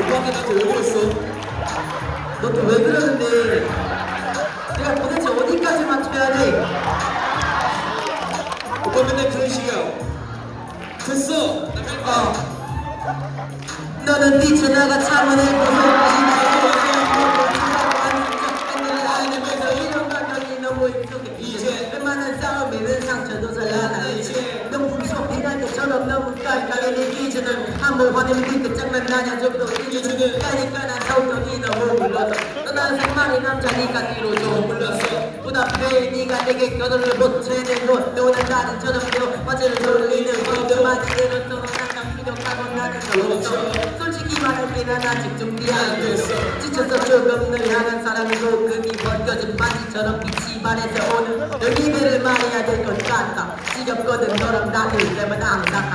오빠한테 나한테 왜 그랬어? 너 또 왜 그러는데? 내가 도대체 어디까지 맞춰야 돼? 오빠 맨날 그런 식이야. 됐어. 나 빨리 가. 너는 네 전화가 참은 행복해. 기준을 한번 화내면 그때 장난나냐 좀더 기준을 까니까 난 더욱더 너무 불러서. 떠난 생만이 남자니까 뒤로 좀 불렀어 부담돼 네가 내게 겨들을 못 채는 것 너는 나는 저녁 때 화제를 돌리는 것도 들었어 항상 부족하고 나는 없어. 솔직히 말할게 난 아직 준비 안 됐어. 지쳐서 조금 널 향한 사랑이고 그이 벗겨진 바지처럼 빛이 발에서 오는 널 기대를 말해야 될 것 같아 지겹거든 너랑 나를 때만 항상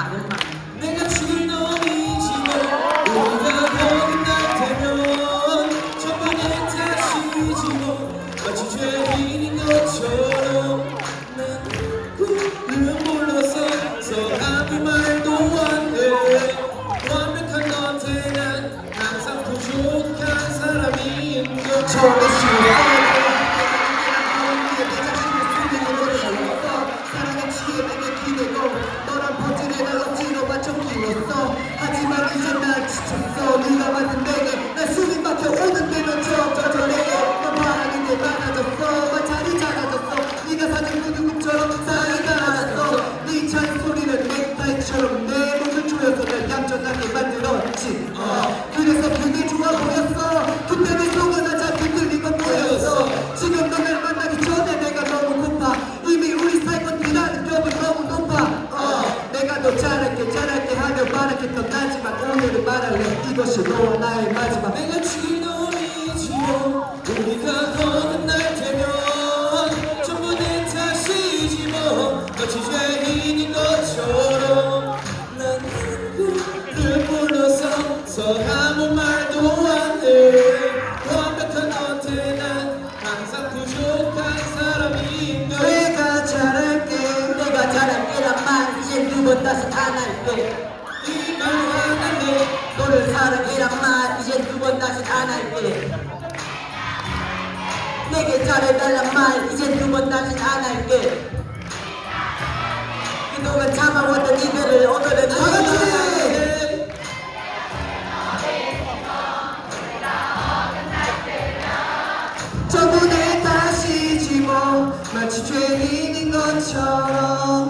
하지만 이제 난 지쳤어. 네가 만든 내게 이것이 너와 나의 마지막 내가 놈이지만 우리가 거듭날 테면 전부는 다시지 뭐 마치 죄인인 것처럼 난 그를 불러서 아무 말도 안해. 완벽한 너한테 난 항상 부족한 사람인 걸. 내가 잘할게. 내가 잘할게란 말 이제 두번 다시 안 할게 이말 하는데 너를 잘해달란 말 이제 두 번 다시 안 할게. 그동안 참아왔던 이들을 오늘은 다같이 저도 내 탓이지. 뭐. 마치 죄인인 것처럼.